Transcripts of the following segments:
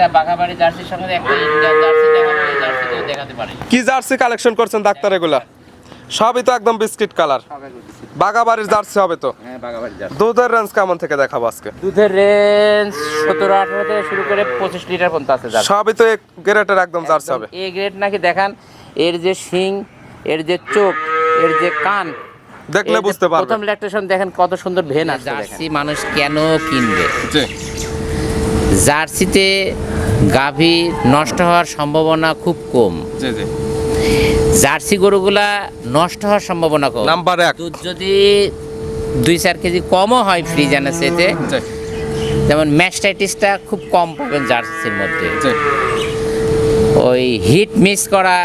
একটা বাঘাবাড়ি জার্সির সঙ্গে একটা ইন্ডিয়ান জার্সি দেখাবো এই জার্সিটাও দেখাতে পারি। কি জার্সি কালেকশন করছেন ডাক্তার এগুলা? সবই তো একদম বিস্কিট কালার। বাগাবাড়ির জার্সি হবে তো? হ্যাঁ দুধের রেঞ্জ কেমন থেকে দেখাবো আজকে? দুধের রেঞ্জ সতেরো আঠারো থেকে শুরু করে পঁচিশ লিটার পর্যন্ত আছে সবই তো এক গ্রেটের একদম জার্সি হবে। এ গ্রেড নাকি দেখান এর যে শিং এর যে চোখ এর যে কান দেখলে বুঝতে পারবেন। প্রথম ল্যাকটেশন দেখেন কত সুন্দর ভেন আছে জার্সি মানুষ কেন কিনবে? জার্সিতে গাভী নষ্ট হওয়ার সম্ভাবনা খুব কম। জার্সি গরুগুলা নষ্ট হওয়ার সম্ভাবনা কম। নাম্বার এক। দুধ যদি দুই চার কেজি কমও হয় ফ্রিজ সেতে যেমন ম্যাস্টাইটিসটা খুব কম পাবেন জার্সির মধ্যে। ওই হিট মিস করা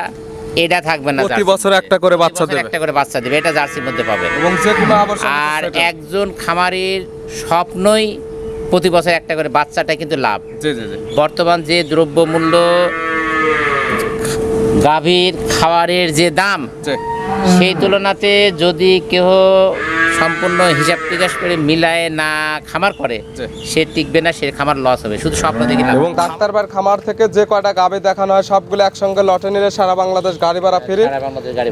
এটা থাকবে না প্রতি বছর একটা করে বাচ্চা দেবে। একটা করে বাচ্চা দেবে এটা জার্সির মধ্যে পাবেন। এবং যে কোনো আবার আর একজন খামারির স্বপ্নই প্রতি বছর একটা করে বাচ্চাটা কিন্তু লাভ। জি জি জি। বর্তমান যে দ্রব্যমূল্য গাভীর খাবারের যে দাম সেই তুলনাতে যদি কেউ সম্পূর্ণ হিসাব টিকাস করে মিলায় না খামার করে সে টিকবে না সে খামার লস হবে। শুধু স্বপ্ন দেখে লাভ এবং ডাক্তারবার খামার থেকে যে কয়টা গাবে দেখানো হয় সবগুলো একসঙ্গে লটে নিলে সারা বাংলাদেশ গাড়ি ভাড়া ফ্রি।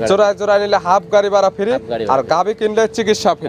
জোড়ায় জোড়ায় নিলে হাফ গাড়ি ভাড়া ফ্রি। আর। গাবি কিনলে চিকিৎসা ফ্রি।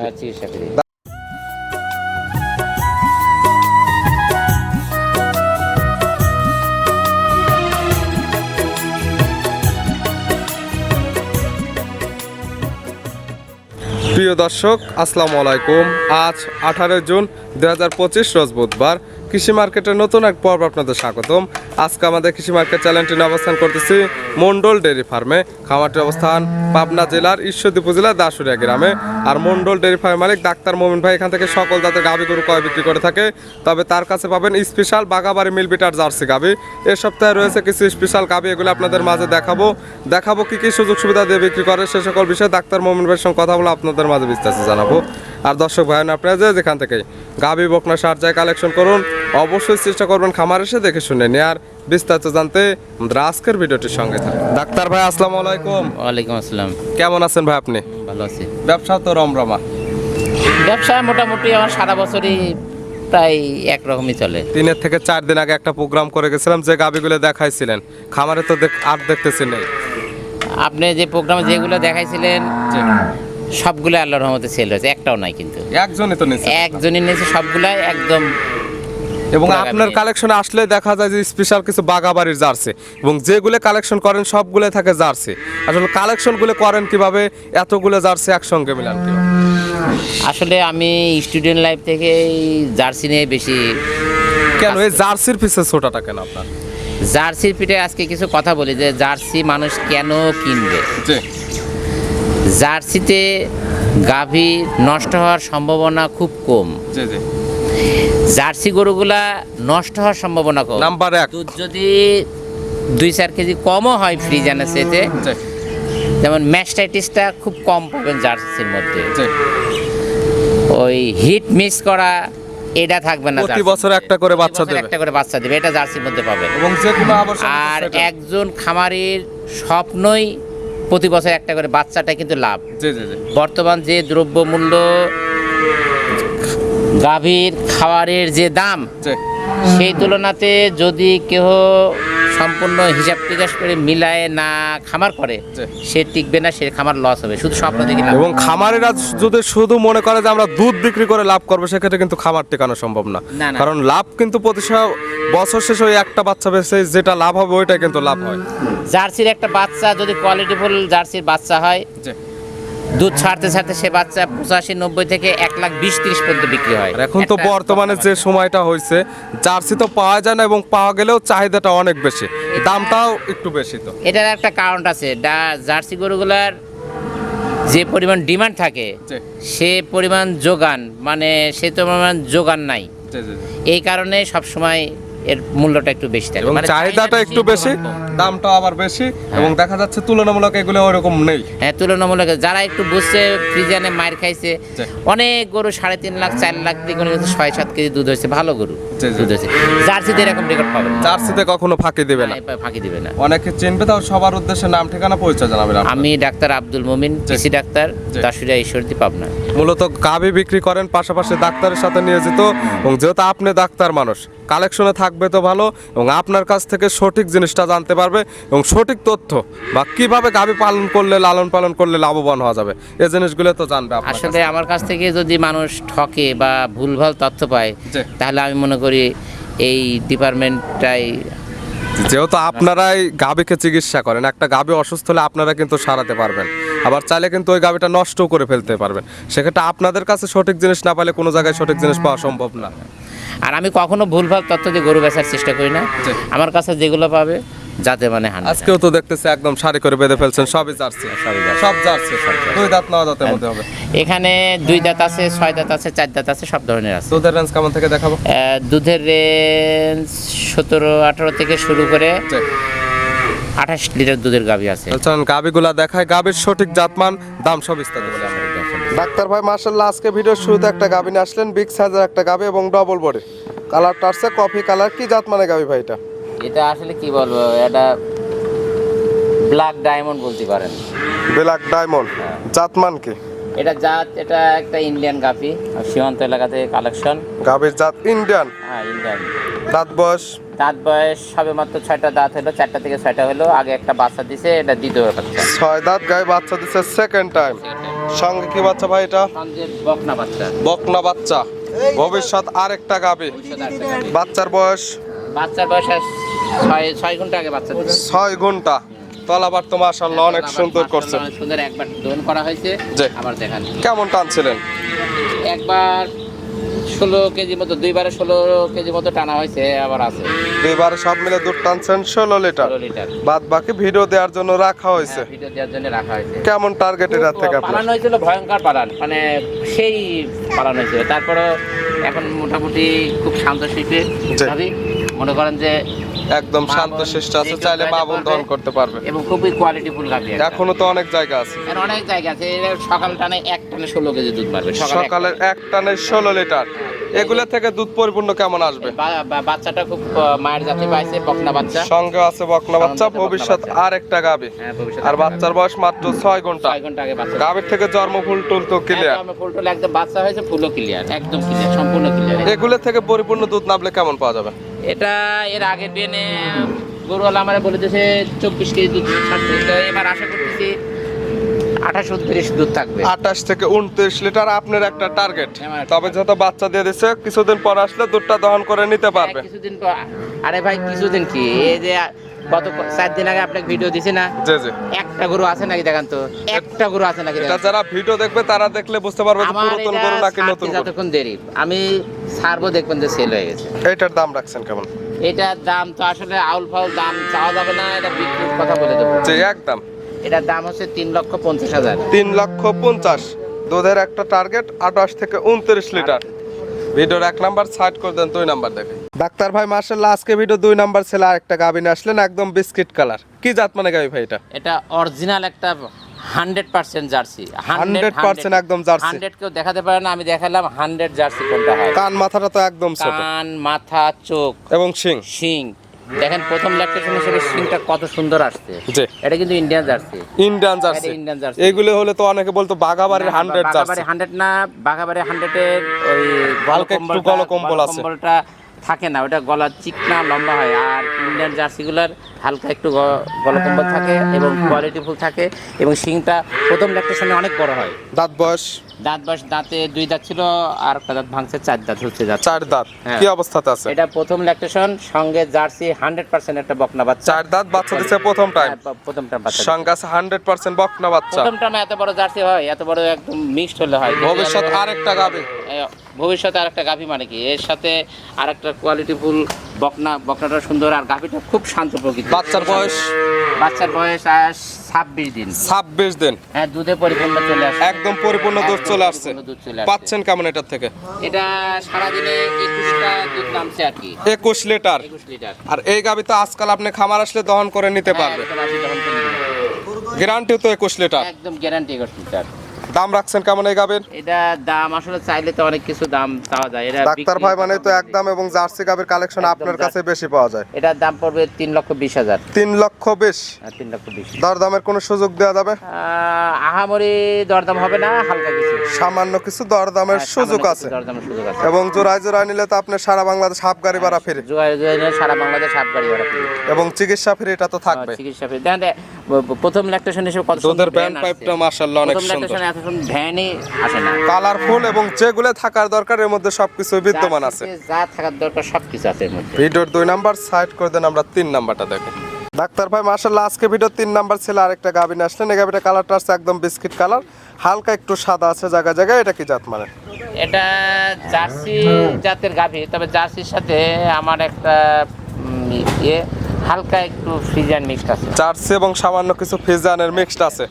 প্রিয় দর্শক আসসালামু আলাইকুম। আজ আঠারো জুন দু হাজার পঁচিশ রোজ বুধবার। কৃষি মার্কেটের নতুন এক পর্ব আপনাদের স্বাগতম। আজকে আমাদের কৃষি মার্কেট চ্যানেলটি অবস্থান করতেছি মন্ডল ডেয়ারি ফার্মে। খামারটির অবস্থান পাবনা জেলার ঈশ্বরদী উপজেলা দাসুরিয়া গ্রামে। আর মন্ডল ডেয়ারি ফার্মের মালিক ডাক্তার মোমিন ভাই এখান থেকে সকল জাতের গাভী গরু কয় বিক্রি করে থাকে। তবে তার কাছে পাবেন স্পেশাল বাগাবাড়ি মিলবিটার জার্সি গাভী। এ সপ্তাহে রয়েছে কিছু স্পেশাল গাভী, এগুলো আপনাদের মাঝে দেখাবো। দেখাবো কি কি সুযোগ সুবিধা দিয়ে বিক্রি করে, সে সকল বিষয়ে ডাক্তার মোমিন ভাইয়ের সঙ্গে কথা বলে আপনাদের মাঝে বিস্তারিত জানাব। আর দর্শক ভাই আপনারা যে যেখান থেকে গাভী বকনা সার যায় কালেকশন করুন অবশ্যই চেষ্টা করবেন খামার এসে দেখে শুনে নিয়ে। আর বিস্তারিত জানতে আমাদের আজকের ভিডিওটির সঙ্গে থাকুন। ডাক্তার ভাই আসসালামু আলাইকুম। ওয়ালাইকুম আসসালাম। কেমন আছেন ভাই আপনি? ভালো আছি। ব্যবসা তো রমরমা। ব্যবসা মোটামুটি আমার সারা বছরই প্রায় একরকমই চলে। তিনের থেকে চার দিন আগে একটা প্রোগ্রাম করে গেছিলাম যে গাভীগুলো দেখাইছিলেন। খামারে তো আর দেখতেছি নেই। আপনি যে প্রোগ্রামে যেগুলো দেখাইছিলেন সবগুলো আল্লাহর রহমতে সেল হয়েছে একটাও নাই কিন্তু। একজনই তো নিচ্ছে একজনই নিয়েছে সবগুলাই একদম এবং আপনার। কালেকশনে আসলে দেখা যায় যে স্পেশাল কিছু বাগাবাড়ির জার্সি। এবং যেগুলো কালেকশন করেন সবগুলো থাকে জার্সি। আসলে কালেকশনগুলো করেন কীভাবে এতগুলো জার্সি একসঙ্গে মিলান আসলে আমি স্টুডেন্ট লাইফ থেকে জার্সি নিয়ে বেশি কেন এই জার্সির পিছে ছোটাটা কেন আপনার? জার্সির পিঠে আজকে কিছু কথা বলি যে জার্সি মানুষ কেন কিনবে? জার্সিতে গাভী নষ্ট হওয়ার সম্ভাবনা খুব কম। জার্সি গরুগুলা নষ্ট হওয়ার সম্ভাবনা কম। নাম্বার এক। দুধ যদি দুই চার কেজি কমও হয় ফ্রিজ সেতে যেমন ম্যাস্টাইটিসটা খুব কম পাবেন জার্সির মধ্যে। ওই হিট মিস করা এটা থাকবে না প্রতি বছর একটা করে বাচ্চা দেবে। একটা করে বাচ্চা দেবে এটা জার্সির মধ্যে পাবেন। এবং যে কোনো আবার আর একজন খামারির স্বপ্নই প্রতি বছর একটা করে বাচ্চাটা কিন্তু লাভ। বর্তমান যে দ্রব্যমূল্য গাভীর খাবারের যে দাম সেই তুলনাতে যদি কেউ সম্পূর্ণ হিসাব টিকাস করে মিলায় না খামার করে সে টিকবে না সে খামার লস হবে। শুধু স্বপ্ন দেখে এবং খামারিরা যদি শুধু মনে করে যে আমরা দুধ বিক্রি করে লাভ করব সেক্ষেত্রে কিন্তু খামার টেকানো সম্ভব না। কারণ লাভ কিন্তু প্রতি বছর শেষে ওই একটা বাচ্চা বেছে যেটা লাভ হবে ওইটাই কিন্তু লাভ হয়। জার্সির একটা বাচ্চা যদি কোয়ালিটিফুল জার্সির বাচ্চা হয় দুধ ছাড়তে ছাড়তে সে বাচ্চা পঁচাশি নব্বই থেকে এক লাখ বিশ তিরিশ পর্যন্ত বিক্রি হয়। এখন তো বর্তমানে যে সময়টা হয়েছে জার্সি তো পাওয়া যায় না এবং পাওয়া গেলেও চাহিদাটা অনেক বেশি। দামটাও একটু বেশি তো। এটার একটা কারণ আছে। জার্সি গরুগুলার যে পরিমাণ ডিমান্ড থাকে সে পরিমাণ যোগান মানে সে তো পরিমাণ যোগান নাই। এই কারণে সবসময় এর মূল্যটা একটু বেশি থাকে। মানে চাহিদাটা একটু বেশি দামটা আবার বেশি এবং দেখা যাচ্ছে তুলনামূলক এগুলো ওরকম নেই। হ্যাঁ তুলনামূলক যারা একটু বুঝছে ফ্রিজানে মার খাইছে অনেক গরু সাড়ে তিন লাখ চার লাখ দিয়ে কোনো ছয় সাত কেজি দুধ হয়েছে ভালো গরু। দুধ হয়েছে। জার্সিতে এরকম রেকর্ড পাবেন। জার্সিতে কখনো ফাঁকি দেবে না। না, ফাঁকি দিবে না। অনেকে চিনবে তাও সবার উদ্দেশ্যে নাম ঠিকানা পরিচয় জানাবেন। আমি ডাক্তার আব্দুল মমিন পিসি ডাক্তার। দাসুরিয়া ঈশ্বরদী পাবনা। মূলত গাভী বিক্রি করেন পাশাপাশি ডাক্তারের সাথে নিয়োজিত এবং যেহেতু আপনি ডাক্তার মানুষ কালেকশনে থাকবে তো ভালো এবং আপনার কাছ থেকে সঠিক জিনিসটা জানতে পারবে এবং সঠিক তথ্য বা কীভাবে গাভী পালন করলে লালন পালন করলে লাভবান হওয়া যাবে। এই জিনিসগুলো তো জানবে আসলে আমার কাছ থেকে যদি মানুষ ঠকে বা ভুলভাল তথ্য পায় তাহলে আমি মনে করি এই ডিপার্টমেন্টটাই যেহেতু আপনারাই গাভীকে চিকিৎসা করেন একটা গাভী অসুস্থ হলে আপনারা কিন্তু সারাতে পারবেন। আবার চাইলে কিন্তু ওই গাভীটা নষ্ট করে ফেলতে পারবেন। সেক্ষেত্রে আপনাদের কাছে সঠিক জিনিস না পাইলে কোনো জায়গায় সঠিক জিনিস পাওয়া সম্ভব না। আর আমি কখনো ভুলভাল তথ্য দিয়ে গরু বেচার চেষ্টা করি না। আমার কাছে যেগুলো পাবে যাতে মানে হান আজকেও তো দেখতেছি একদম সারি করে বেঁধে ফেলছেন সবই জার্সি। সব জার্সি। দুই দাঁত নয় দাঁতের মধ্যে হবে। এখানে দুই দাঁত আছে ছয় দাঁত আছে চার দাঁত আছে সব ধরনের আছে। দুধের রেঞ্জ কেমন থেকে দেখাবো? দুধের রেঞ্জ সতেরো আঠারো থেকে শুরু করে আঠাশ লিটার দুধের গাভী আছে। চলুন গাবিগুলা দেখায় গাবির সঠিক জাতমান দাম সব বিস্তারিত। ডাক্তার ভাই মার্শাল্লাহ আজকে ভিডিওর শুরুতে একটা গাবি নিয়ে আসলেন বিগ সাইজের একটা গাবি এবং ডবল বডি কালারটা আসছে কফি কালার কি জাত মানে গাবি ভাই এটা? এটা আসলে কি বলব এটা ব্ল্যাক ডায়মন্ড বলতে পারেন। ব্ল্যাক ডায়মন্ড জাতমান কি? এটা জাত এটা একটা ইন্ডিয়ান গাভি সীমান্ত এলাকাতে কালেকশন গাবির জাত ইন্ডিয়ান হ্যাঁ ইন্ডিয়ান দাঁত বয়স? দাঁত বয়স সবে মাত্র ছয়টা দাঁত হলো চারটা থেকে ছয়টা হলো আগে একটা বাচ্চা দিছে এটা দ্বিতীয় বাচ্চা। ছয় দাঁত গায়ে বাচ্চা দিচ্ছে সেকেন্ড টাইম সঙ্গে কি বাচ্চা ভাই এটা? বকনা বাচ্চা। বকনা বাচ্চা। ভবিষ্যৎ আরেকটা গাবে। বাচ্চার বয়স? বাচ্চার বয়স ছয় ছয় ঘণ্টা আগে বাচ্চা ছয় ঘণ্টা। তলাবার তো মাশাআল্লাহ অনেক সুন্দর করছে সুন্দর। একবার দোন করা হয়েছে জি। আবার দেখান। কেমন টানছিলেন? একবার ষোলো কেজি মতো দুইবারে ষোলো কেজি মতো টানা হয়েছে আবার আছে। দুইবারে সব মিলে দুধ টানছেন ষোলো লিটার। লিটার। বাদ বাকি ভিডিও দেওয়ার জন্য রাখা হয়েছে। হ্যাঁ, ভিডিও দেওয়ার জন্য রাখা হয়েছে। কেমন টার্গেট এর থেকে আপনার? পালানো হয়েছিল ভয়ঙ্কর পালান মানে সেই পালানো হয়েছিল। তারপরে এখন মোটামুটি খুব শান্ত শিল্পে মনে করেন যে একদম শান্ত শিষ্ট আছে চাইলে মা বোন দহন করতে পারবে। এবং খুবই কোয়ালিটিফুল গাভি। এখনও তো অনেক জায়গা আছে। এর অনেক জায়গা আছে সকাল টানে এক টানে ষোলো কেজি দুধ পারবে সকালে এক টানে। ষোলো লিটার। এগুলো থেকে দুধ পরিপূর্ণ কেমন আসবে? বাচ্চাটা খুব মায়ের জাতি পাইছে বকনা বাচ্চা। সঙ্গে আছে বকনা বাচ্চা ভবিষ্যৎ বাচ্চা। আর একটা গাবে। হ্যাঁ, আর বাচ্চার বয়স মাত্র ছয় ঘণ্টা। ছয় ঘণ্টা আগে বাচ্চা। গাভীর থেকে জন্ম ফুল টুল তো ক্লিয়ার একদম ফুল টুল একদম বাচ্চা হয়েছে ফুলও ক্লিয়ার একদম ক্লিয়ার সম্পূর্ণ ক্লিয়ার এগুলো থেকে পরিপূর্ণ দুধ নামলে কেমন পাওয়া যাবে? এটা এর আগের দিনে গরুওয়ালা আমার বলেছে চব্বিশ কেজি দুধ এবার আশা করতেছি আঠাশ উনত্রিশ দুধ থাকবে। আঠাশ থেকে উনত্রিশ লিটার আপনার একটা টার্গেট আমার তবে যত বাচ্চা দিয়ে দিচ্ছে কিছুদিন পর আসলে দুধটা দহন করে নিতে পারবে। হ্যাঁ, কিছুদিন পর আরে ভাই কিছুদিন কি? এই যে গত চার দিন আগে আপনাকে ভিডিও দিছি না? জি জি। একটা গরু আছে নাকি দেখান তো? একটা গরু আছে নাকি এটা যারা ভিডিও দেখবে তারা দেখলে বুঝতে পারবে যে পুরাতন গরু নাকি নতুন গরু। যতক্ষণ দেরি। আমি ছাড়বো দেখবেন যে সেল হয়ে গেছে। এইটার দাম রাখছেন কেমন? এটার দাম তো আসলে আউল ফাউল দাম চাওয়া যাবে না এটা বিক্রির কথা বলে দেবো। যে একদম। এটার দাম হচ্ছে তিন লক্ষ পঞ্চাশ হাজার। তিন লক্ষ পঞ্চাশ। দুধের একটা টার্গেট আঠাশ থেকে উনত্রিশ লিটার। ভিডিওর এক নাম্বার সাইড করে দেন দুই নাম্বার দেখে। ডাক্তার ভাই মার্শাল্লাহ আজকে ভিডিও দুই নাম্বার ছেলে আরেকটা গাবিনে আসলেন একদম বিস্কিট কালার। কি জাত মানে গাবি ভাই এটা? এটা অরিজিনাল একটা হান্ড্রেড পার্সেন্ট জার্সি। 100% একদম জার্সি। হান্ড্রেড কেউ দেখাতে পারে না আমি দেখালাম হান্ড্রেড জার্সি কোনটা হয়। কান মাথাটা তো একদম ছোট। কান মাথা চোখ। এবং শিং। শিং। দেখেন প্রথম ল্যাকটেশন হিসেবে শিংটা কত সুন্দর আসছে। এটা কিন্তু Indian jersey. Indian jersey. Indian jersey. এইগুলো হলে তো অনেকে বলতো বাগাবাড়ির হান্ড্রেড জার্সি। বাঘাবাড়ি হান্ড্রেড না বাঘাবাড়ি হান্ড্রেডের ওই হালকা একটু গলকম্বলটা- গলকম্বল আছে। গলকম্বলটা থাকে না ওটা গলা চিকনা লম্বা হয়। আর ইন্ডিয়ান জার্সিগুলোর হালকা একটু গ- গলকম্বল থাকে এবং কোয়ালিটিফুল থাকে এবং শিংটা প্রথম ল্যাকটেশনে অনেক বড় হয়। দাঁত বয়স? দাঁত বয়স দাঁতে দুই দাঁত ছিল আর একটা দাঁত ভাঙছে চার দাঁত হচ্ছে দাঁত চার দাঁত? হ্যাঁ। কি অবস্থাতে আছে? এটা প্রথম ল্যাকটেশন সঙ্গে জার্সি হান্ড্রেড পার্সেন্ট একটা বকনা বাচ্চা। চার দাঁত বাচ্চা দিচ্ছে প্রথম টাইম হ্যাঁ, প- প্রথমটা বাচ্চা সঙ্গে আছে হান্ড্রেড পার্সেন্ট বকনা বাচ্চা। প্রথম টাইমে এত বড় জার্সি হয় এত বড় একদম মিক্সড হলে হয়। ভবিষ্যৎ আরেকটা গাবে। ভবিষ্যতে আরেকটা গাভী মানে কি? এর সাথে আরেকটা কোয়ালিটিফুল বকনা বকনাটা সুন্দর আর গাভীটা খুব শান্ত প্রকৃতি বাচ্চার বয়স? বাচ্চার বয়স আজ ছাব্বিশ দিন। ছাব্বিশ দিন। হ্যাঁ দুধে পরিপূর্ণ চলে আসছে। একদম পরিপূর্ণ দুধ চলে আসছে। পাচ্ছেন কেমন এটার থেকে? এটা সারাদিনে একুশটা দুধ নামছে আর কি। একুশ লিটার। লিটার। আর এই গাবি তো আজকাল আপনি খামার আসলে দহন করে নিতে পারবে। হ্যাঁ, পারবে। গ্যারান্টিও তো একুশ লিটার। একদম গ্যারান্টি একুশ লিটার। দাম রাখছেন কেমন এই গাবির এটা দাম আসলে চাইলে তো অনেক কিছু দাম চাওয়া যায়। এটা ডাক্তার ভাই মানে তো একদম এবং জার্সি গাবির কালেকশন আপনার কাছে বেশি পাওয়া যায়। এটার দাম পড়বে তিন লক্ষ বিশ হাজার। তিন লক্ষ বিশ? হ্যাঁ, তিন লক্ষ বিশ। দরদামের কোনো সুযোগ দেওয়া যাবে? আহ, আহামরি দরদাম হবে না হালকা কিছু। সামান্য কিছু দরদামের হ্যাঁ, সুযোগ আছে। কিছু দরদামের সুযোগ আছে। এবং জোড়ায় জোড়ায় নিলে তো আপনার সারা বাংলাদেশ হাফ গাড়ি ভাড়া ফিরে। জোয়ার জোয়ার নিয়ে সারা বাংলাদেশ হাফ গাড়ি ভাড়া ফ্রি। এবং চিকিৎসা ফ্রি এটা তো থাকবে। চিকিৎসা ফ্রি। দেখেন প্রথম ল্যাকটেশন হিসেবে কত দুধের সুন্দর ব্যান্ড পাইপটা মাশাআল্লাহ অনেক সুন্দর। প্রথম ল্যাকটেশনে এত সুন্দর ভ্যানই আসে না। কালারফুল এবং যেগুলো থাকার দরকার এর মধ্যে সবকিছু বিদ্যমান আছে। যা থাকার দরকার সবকিছু আছে এর মধ্যে। ভিডিওর দুই নাম্বার সাইড করে দেন আমরা তিন নাম্বারটা দেখি। ডাক্তার ভাই মাশাল্লাহ আজকে ভিডিও তিন নাম্বার ছিল আরেকটা গাবিন আসলেন। এই গাবিটা কালারটা আছে একদম বিস্কিট কালার হালকা একটু সাদা আছে জায়গায় জায়গায় এটা কি জাত মানে? এটা জার্সি জাতের গাভী তবে জার্সির সাথে আমার একটা ইয়ে হালকা একটু ফ্রিজান মিক্সড আছে। জার্সি এবং সামান্য কিছু ফিজানের মিক্সড আছে।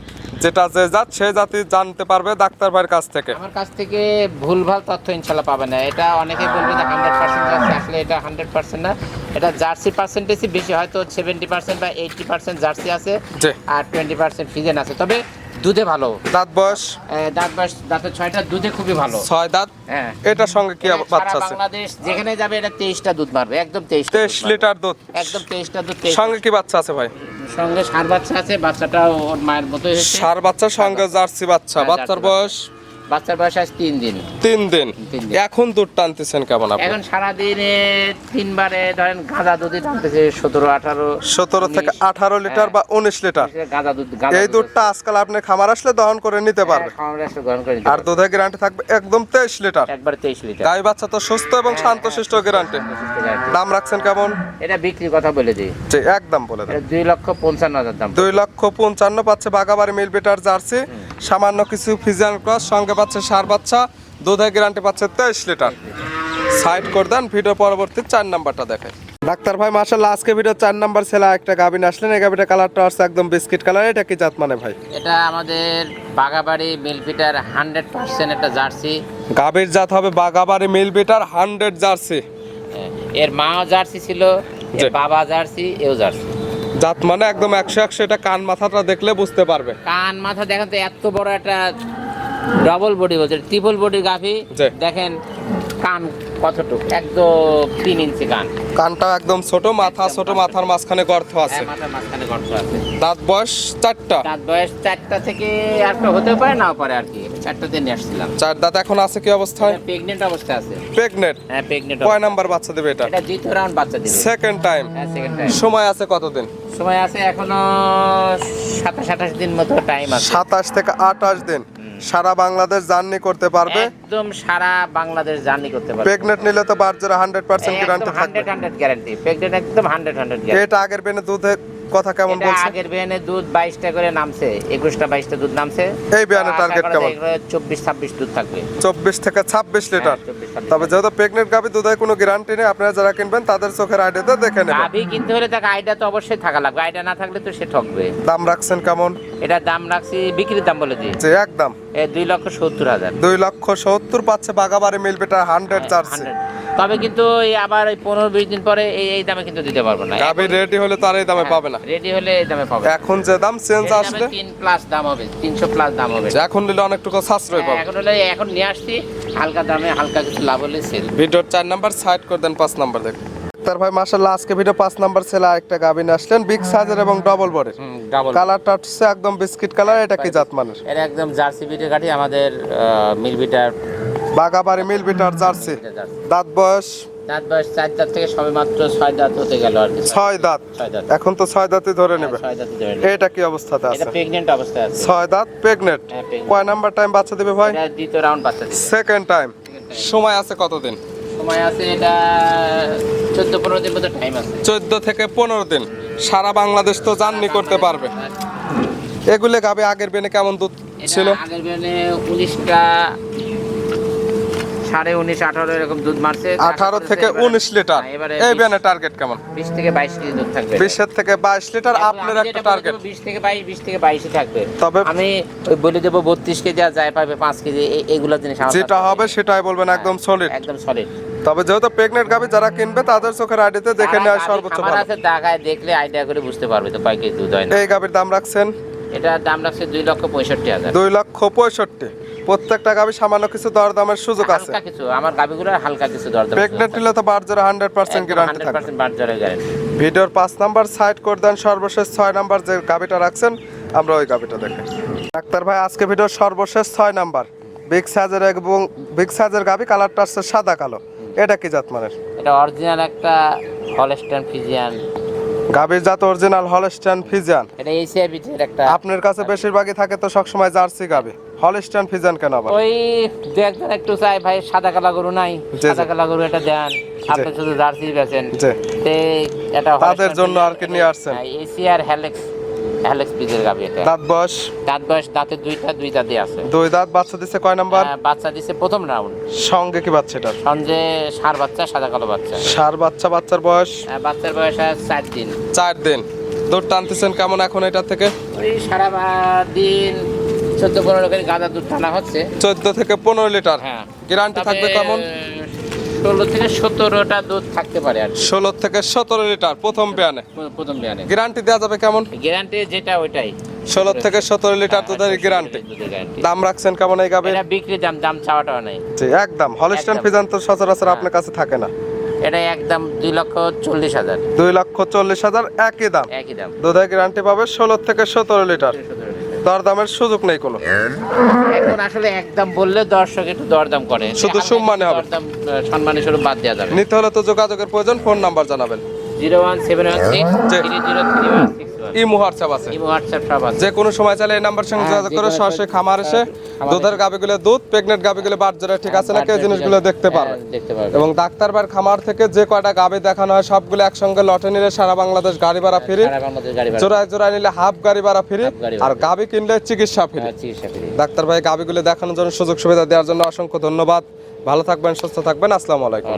যেটা যে জাত সে জাতি জানতে পারবে ডাক্তার ভাইয়ের কাছ থেকে। আমার কাছ থেকে ভুলভাল তথ্য ইনশাল্লাহ পাবে না। এটা অনেকেই বলবে যে হান্ড্রেড পার্সেন্ট জার্সি আসলে এটা হান্ড্রেড পার্সেন্ট না। এটা জার্সি পার্সেন্টেজই বেশি হয়তো সেভেন্টি পার্সেন্ট বা এইটটি পার্সেন্ট জার্সি আছে। আর টোয়েন্টি পার্সেন্ট ফিজেন আছে। তবে দুধে ভালো। দাঁত বয়স? দাঁত বাস দাঁতের ছয়টা দুধে খুবই ভালো। ছয় দাঁত? হ্যাঁ। এটার সঙ্গে কি বাচ্চা আছে? বাংলাদেশ যেখানে যাবে এটা তেইশটা দুধ মারবে একদম তেইশ তেইশ লিটার দুধ? একদম তেইশটা দুধ সঙ্গে কি বাচ্চা আছে ভাই? সঙ্গে সার বাচ্চা আছে বাচ্চাটাও ওর মায়ের মতো সার বাচ্চার সঙ্গে জার্সি বাচ্চা। হ্যাঁ, বাচ্চার বয়স বাচ্চার বয়স আজ তিন দিন। তিন দিন। এখন দুধ টানতেছেন কেমন আপনি? এখন সারাদিনে তিনবারে ধরেন গাঁদা দুধই টানতেছে সতেরো আঠারো। সতেরো থেকে আঠারো লিটার বা উনিশ লিটার। গাঁদা দুধ এই দুধটা আজকাল আপনি খামার আসলে দহন করে নিতে পারবে খামারে গ্রহণ করে আর। দুধের গ্যারান্টি থাকবে একদম তেইশ লিটার। একবার তেইশ লিটার। গাই বাচ্চা তো সুস্থ এবং শান্তশিষ্ট গ্যারান্টি দাম রাখছেন কেমন? এটা বিক্রির কথা বলে দিই। একদম বলে এটা দুই লক্ষ পঞ্চান্ন হাজার দাম। দুই লক্ষ পঞ্চান্ন পাচ্ছে বাগাবাড়ি মিল বেটার জার্সি। সামান্য কিছু ফিজিয়ান ক্রস সঙ্গে পাচ্ছে সার বাচ্চা দুধের গ্যারান্টি পাচ্ছে তেইশ লিটার। সাইড করে দেন ভিডিও পরবর্তী চার নাম্বারটা দেখে ডাক্তার ভাই মার্শাল্লাহ আজকে ভিডিও চার নাম্বার ছেলে একটা গাবিন আসলেন। এই গাবিটা কালারটা আসছে একদম বিস্কিট কালার এটা কি জাত মানে ভাই? এটা আমাদের বাগাবাড়ি মিলফিটার হান্ড্রেড পার্সেন্ট একটা জার্সি। গাবির জাত হবে বাগাবাড়ি মিল বিটার হান্ড্রেড জার্সি এর মাও জার্সি ছিল বাবা জার্সি এও জার্সি। জাত মানে একদম একশো একশো এটা কান মাথাটা দেখলে বুঝতে পারবে। কান মাথা দেখেন তো এত বড় একটা ডবল বডি বলছে ট্রিপল বডির গাভি দেখেন কান কতটুকু? একদম তিন ইঞ্চি কান। কানটা একদম ছোট মাথা ছোট মাথার মাঝখানে গর্ত আছে। হ্যাঁ, মাথার মাঝখানে গর্ত আছে। দাঁত বয়স চারটা। রাত বয়স চারটা থেকে একটা হতে পারে নাও পারে আর কি। চারটাতে নিয়ে আসছিলাম। চার দাঁত এখন আছে কি অবস্থায়? প্রেগনেন্ট অবস্থা আছে। প্রেগনেন্ট হ্যাঁ প্রেগনেন্ট কয় নাম্বার বাচ্চা দেবে এটা? এটা দ্বিতীয় রাউন্ড বাচ্চা দিবে। সেকেন্ড টাইম হ্যাঁ সেকেন্ড টাইম সময় আছে কতদিন? সময় আছে এখনও সাতাশ আঠাশ দিন মতো টাইম আছে। সাতাশ থেকে আঠাশ দিন। সারা বাংলাদেশ জার্নি করতে পারবে? একদম সারা বাংলাদেশ জার্নি করতে পারবে। প্রেগনেন্ট নিলে তো হান্ড্রেড পার্সেন্ট গ্যারান্টি থাকবে। হান্ড্রেড হান্ড্রেড গ্যারান্টি প্রেগনেন্ট একদম হান্ড্রেড হান্ড্রেড গ্যারান্টি এটা আগের বেনে দুধের কথা কেমন বলছে আগের বিয়ানে দুধ বাইশটা করে নামছে একুশটা বাইশটা দুধ নামছে। এই বিয়ানে টার্গেট কেমন যায় এগুলো চব্বিশ ছাব্বিশ দুধ থাকবে। চব্বিশ থেকে ছাব্বিশ লিটার। হ্যাঁ, 24, 26 তবে যেহেতু প্রেগনেন্ট গাভি দুধের কোনো গ্যারান্টি নেই আপনারা যারা কিনবেন তাদের চোখের আইডিয়াতে দেখে নেবেন। গাভি কিনতে হলে তাকে আইডিয়া তো অবশ্যই থাকা লাগবে। আইডিয়া না থাকলে তো সে ঠকবে। দাম রাখছেন কেমন? এটার দাম রাখছি বিক্রির দাম বলে দিই। যে একদম। দুই লক্ষ সত্তর হাজার। দুই লক্ষ সত্তর পাচ্ছে বাগাবাড়ি মিল বিটার হান্ড্রেড জার্সি 100 তবে কিন্তু এই আবার এই পনেরো বিশ দিন পরে এই এই দামে কিন্তু দিতে পারব না। গাভি রেডি হলে তার এই দামে পাবে না। রেডি হলে এই দামে পাবে। এখন যে দাম চেঞ্জ আসলে তিন প্লাস দাম হবে তিনশো প্লাস দাম হবে। এখন নিলে অনেকটুকু সাশ্রয় পাবে। এখন হলে এখন নিয়ে আসছি হালকা দামে হালকা কিছু লাভ হলে সেল ভিডিওর চার নাম্বার সাইড করে দেন পাঁচ নাম্বার দেখুন। তার ভাই মাসাল্লাহ আজকে ভিডিও পাঁচ নাম্বার ছেলে আরেকটা গাভিন আসলেন বিগ সাইজের এবং ডবল বডির ডাবল কালারটা হচ্ছে একদম বিস্কিট কালার এটা কি জাত মানের এটা একদম জার্সি বিটের কাঠি আমাদের মিল বিটার বাগাবাড়ি মিল বিটার জার্সি। দাঁত বয়স? দাঁত বয়স চার দাঁত থেকে সবে মাত্র ছয় দাঁত হতে গেল আর কি ছয় দাঁত? এখন তো ছয় দাঁতই ধরে নেবে। ছয় দাঁত দেবেন এটা কি অবস্থাতে এটা আছে? অবস্থায় আছে। ছয় দাঁত প্রেগনেন্ট হ্যাঁ, কয় নাম্বার টাইম বাচ্চা দিবে ভাই? দ্বিতীয় রাউন্ড বাচ্চা দিবে। সেকেন্ড টাইম সময় আছে কতদিন? সময় আছে এটা চোদ্দ পনেরো দিন মতো টাইম আছে। চোদ্দ থেকে পনেরো দিন। সারা বাংলাদেশ তো জার্নি করতে পারবে। এগুলো গাবে আগের বেনে কেমন দুধ ছিল? আগের বিয়ানে উনিশটা সাড়ে উনিশ আঠারো এরকম দুধ মারছে। আঠারো থেকে উনিশ লিটার। হ্যাঁ, এই বিশ- টার্গেট কেমন? বিশ থেকে বাইশ কেজি দুধ থাকবে। বিশের থেকে বাইশ লিটার আপনার একটা টার্গেট বিশ থেকে বাইশ বিশ থেকে বাইশই থাকবে। তবে- আমি বলে দেবো বত্রিশ কেজি আর যায় পাবে পাঁচ কেজি এইগুলো জিনিস যেটা হবে সেটাই বলবেন একদম সলিড একদম সলিড তবে যেহেতু প্রেগনেন্ট গাবি যারা কিনবে তাদের চোখের আইডিতে দেখে নেওয়া সর্বোচ্চ ভালো। আছে দাগায় দেখলে আইডিয়া করে বুঝতে পারবে তো কয় কেজি দুধ হয় না। এই গাবির দাম রাখছেন? এটার দাম রাখছে দুই লক্ষ পঁয়ষট্টি হাজার। দুই লক্ষ পঁয়ষট্টি। প্রত্যেকটা গাবি সামান্য কিছু দরদামের সুযোগ আছে। হালকা কিছু আমার গাবিগুলোর হালকা কিছু দরদাম প্রেগনেন্ট নিলে তো বার্জারে হান্ড্রেড পার্সেন্ট গ্যারান্টি হান্ড্রেড থাকবে। পার্সেন্ট বার্জারের গ্যারেন্টি ভিডিওর পাঁচ নাম্বার সাইড করে দেন সর্বশেষ ছয় নাম্বার যে গাবিটা রাখছেন আমরা ওই গাবিটা দেখে ডাক্তার ভাই আজকে ভিডিওর সর্বশেষ ছয় নাম্বার। বিগ সাইজের এবং বিগ সাইজের গাবি কালারটা আসছে সাদা কালো। এটা কি জাত মানের? এটা অরিজিনাল একটা হলস্টাইন ফিজিয়ান জাত অরিজিনাল হলস্টাইন ফিজিয়ান এটা এশিয়া বিটের একটা। আপনার কাছে বেশিরভাগই থাকে তো সবসময় জার্সি গাবি হলস্টাইন ফিজিয়ান কেন আবার? ওই দু একজন একটু চাই ভাই সাদা কালা গরু নাই। সাদা। কালা গরু এটা দেন। আপনি শুধু জার্সি বেচেন। তে এটা তাদের জন্য আর কি নিয়ে আসছেন। এশিয়ার হ্যালেক্স হ্যালেক্স বিটের গাবি এটা। দাঁত বয়স? দাঁত বয়স দাঁতের দুইটা দুই দাঁতই আছে। দুই দাঁত বাচ্চা দিচ্ছে কয় নাম্বার? হ্যাঁ, বাচ্চা দিছে প্রথম রাউন্ড সঙ্গে কি বাচ্চা এটা? সঞ্জে সার বাচ্চা সাদা কালো বাচ্চা। সার বাচ্চা বাচ্চার বয়স? বাচ্চার বয়স চার দিন। চার দিন। দুধ টানতেছেন কেমন এখন এটা থেকে? ওই সারা দিন চোদ্দ পনেরো গাঁদা দুধ টানা হচ্ছে। চোদ্দ থেকে পনেরো লিটার। হ্যাঁ। গ্যারান্টি থাকবে কেমন? ষোলো থেকে সতেরোটা দুধ থাকতে পারে আর ষোলো থেকে সতেরো লিটার প্রথম পেয়ানে। প্রথম বিয়ানে গ্যারান্টি দেওয়া যাবে কেমন? গ্যারান্টি যেটা ওইটাই। ষোলো থেকে সতেরো লিটার দুধের গ্যারান্টি। দাম রাখছেন কেমন এই গাবে বিক্রি দাম দাম চাওয়াটাও নেই। একদম। হলিস্টান। ফিজান তো সচরাচর হ্যাঁ। আপনার কাছে থাকে না। এটা একদম দুই লক্ষ চল্লিশ হাজার। দুই লক্ষ চল্লিশ হাজার একই দাম। একই দাম। দুধের গ্যারান্টি পাবে ষোলো থেকে সতেরো লিটার। দরদামের সুযোগ নেই কোনো। এখন আসলে একদম বললে দর্শক একটু দরদাম করে। শুধু সম্মানে হবে। সম্মানের স্বরূপ বাদ দেওয়া যাবে। নিতে হলে তো যোগাযোগের প্রয়োজন ফোন নাম্বার জানাবেন। Zero one seven one six three zero three one six imo WhatsApp আছে। ইমো হোয়াটসঅ্যাপ সব আছে। যে কোনো সময় চাইলে এই নাম্বার সঙ্গে হ্যাঁ, যোগাযোগ করে সরাসরি খামার এসে দুধের গাবিগুলো দুধ প্রেগনেন্ট গাবিগুলো ঠিক আছে নাকি? এই জিনিসগুলো দেখতে পারবে। হ্যাঁ, এবং ডাক্তার খামার থেকে যে কয়টা গাবি দেখানো হয় সবগুলো একসঙ্গে লটে নিলে সারা বাংলাদেশ গাড়ি ভাড়া ফ্রি। জোড়ায় জোড়ায় নিলে হাফ গাড়ি ভাড়া ফ্রি আর। গাবি কিনলে চিকিৎসা ফ্রি। হ্যাঁ, ডাক্তার ভাই গাবিগুলো দেখানোর জন্য সুযোগ সুবিধা দেওয়ার জন্য অসংখ্য ধন্যবাদ। ভালো থাকবেন সুস্থ থাকবেন। আসসালামু আলাইকুম।